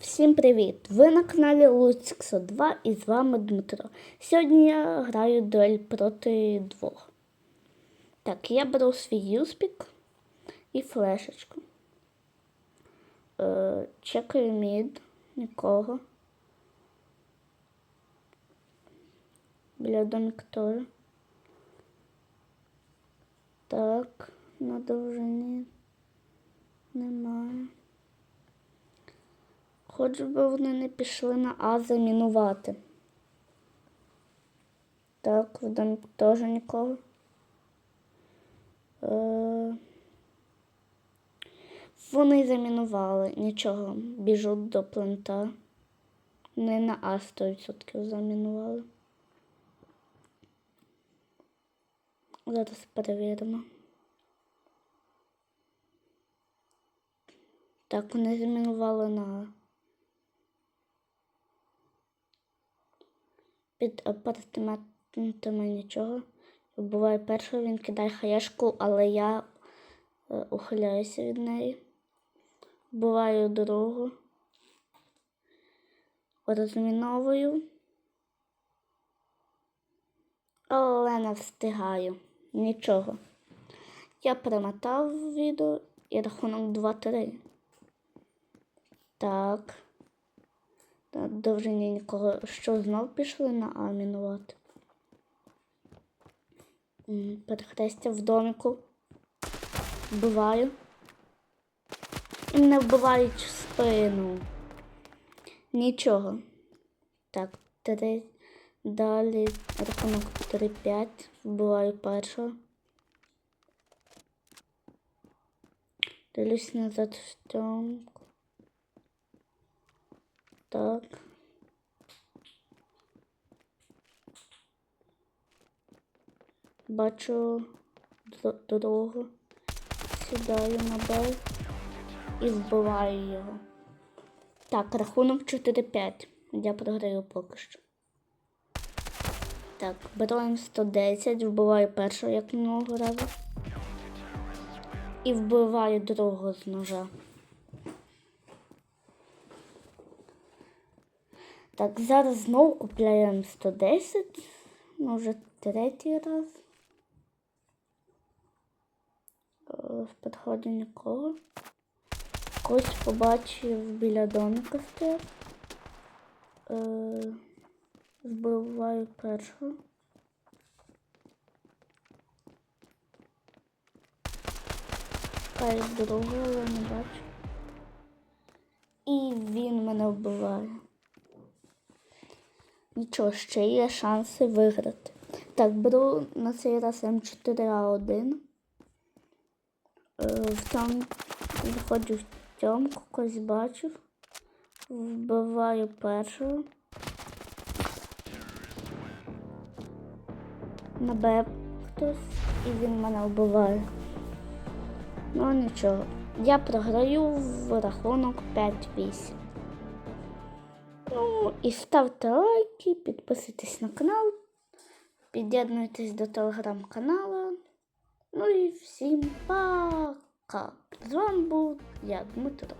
Всім привіт! Ви на каналі Луцьксо 2 і з вами Дмитро. Сьогодні я граю дуель проти двох. Так, я беру свій юспік і флешечку. Е, чекаю мід, нікого. Біля домика теж. Так, на довжині немає. Хоч би вони не пішли на А замінувати. Так, в домі теж нікого. Е... Вони замінували, нічого, біжуть до плента. Не на А 100% замінували. Зараз перевіримо. Так, вони замінували на А. Під апартаментами нічого. Буває першого, він кидає хаєшку, але я е, ухиляюся від неї. Буваю другу. Розміновую. Але не встигаю. Нічого. Я перемотав відео і рахунок 2-3. Так. Довжині нікого. Що знов пішли на А? Перехрестя в домику. Вбиваю. І мене вбивають в спину. Нічого. Так, три. Далі рахунок 3-5. Вбиваю першого. Дивлюсь назад в домку. Так. Бачу дорогу. Сідаю на Б і вбиваю його. Так, рахунок 4-5. Я програю поки що. Так, беру М110, вбиваю першого як минулого разу. І вбиваю другого з ножа. Так, зараз знову купляємо 110. Ну, вже третій раз. Е, В підході нікого. Когось побачив біля домика стояв. Е, Збиваю першого. Шукаю другого, але не бачу. І він мене вбиває. Нічого, ще є шанси виграти. Так, беру на цей раз М4А1. Е, там заходжу в тьомку, когось бачив. Вбиваю першого. На Б хтось і він мене вбиває. Ну нічого. Я програю в рахунок 5-8. Ну і ставте лайки, підписуйтесь на канал, під'єднуйтесь до телеграм-каналу. Ну і всім пока! З вами був я, Дмитро.